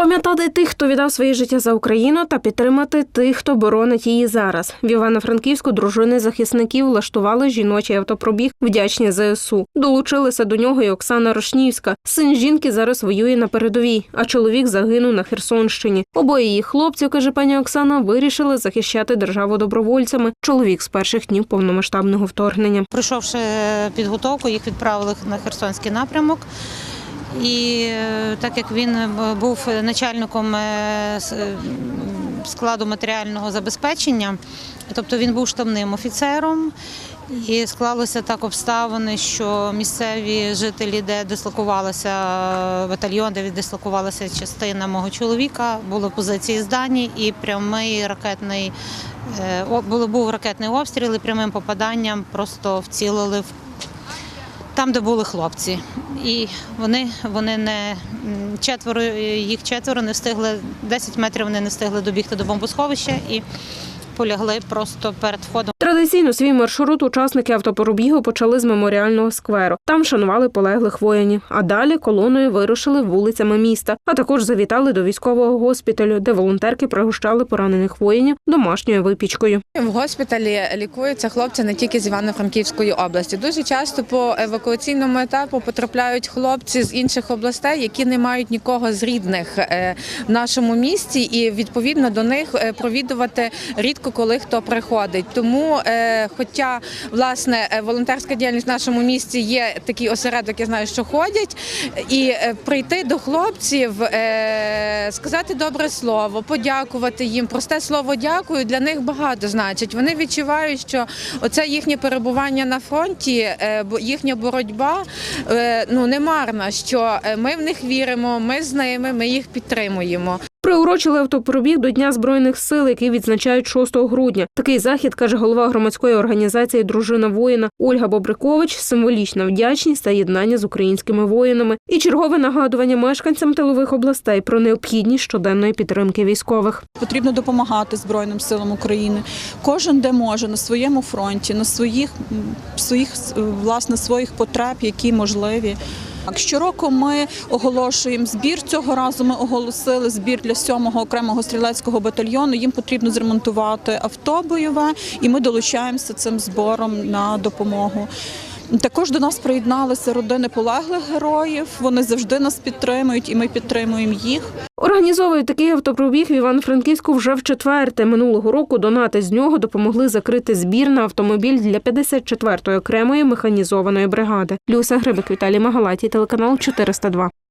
Пам'ятати тих, хто віддав своє життя за Україну, та підтримати тих, хто боронить її зараз. В Івано-Франківську дружини захисників влаштували жіночий автопробіг вдячні ЗСУ. Долучилися до нього і Оксана Рошнівська. Син жінки зараз воює на передовій, а чоловік загинув на Херсонщині. Обоє її хлопців, каже пані Оксана, вирішили захищати державу добровольцями. Чоловік з перших днів повномасштабного вторгнення. Пройшовши підготовку, їх відправили на Херсонський напрямок. І е, так як він е, був начальником е, складу матеріального забезпечення, тобто він був штабним офіцером, і склалося так обставини, що місцеві жителі, де дислокувалася батальйон, де віддислокувалася частина мого чоловіка, були позиції здані і прямий ракетний був ракетний обстріл і прямим попаданням просто вцілили в там, де були хлопці. І вони, вони не четверо, їх четверо не встигли, 10 метрів вони не встигли добігти до бомбосховища і полягли просто перед входом. Традиційно свій маршрут учасники автопробігу почали з меморіального скверу. Там шанували полеглих воїнів. А далі колоною вирушили вулицями міста, а також завітали до військового госпіталю, де волонтерки пригощали поранених воїнів домашньою випічкою. В госпіталі лікуються хлопці не тільки з Івано-Франківської області. Дуже часто по евакуаційному етапу потрапляють хлопці з інших областей, які не мають нікого з рідних е, в нашому місті, і відповідно до них е, провідувати рідко коли хто приходить. Тому, е, хоча власне е, волонтерська діяльність в нашому місті є такий осередок, я знаю, що ходять, і е, прийти до хлопців, сказати добре слово, подякувати їм. Просте слово дякую для них багато значить. Вони відчувають, що оце їхнє перебування на фронті, е, їхня боротьба ну не марна. Що ми в них віримо, ми з ними, ми їх підтримуємо. Приурочили автопробіг до Дня збройних сил, який відзначають 6 грудня. Такий захід каже голова громадської організації Дружина воїна Ольга Бобрикович. Символічна вдячність та єднання з українськими воїнами і чергове нагадування мешканцям тилових областей про необхідність щоденної підтримки військових. Потрібно допомагати Збройним силам України. Кожен де може на своєму фронті, на своїх своїх власне своїх потреб, які можливі. Щороку ми оголошуємо збір. Цього разу ми оголосили збір для 7-го окремого стрілецького батальйону. Їм потрібно зремонтувати авто бойове, і ми долучаємося цим збором на допомогу. Також до нас приєдналися родини полеглих героїв. Вони завжди нас підтримують, і ми підтримуємо їх. Організовують такий автопробіг в Івано-Франківську вже в четверте. Минулого року донати з нього допомогли закрити збір на автомобіль для 54-ї окремої механізованої бригади. Люся Грибик, Віталій Магалаті, телеканал 402.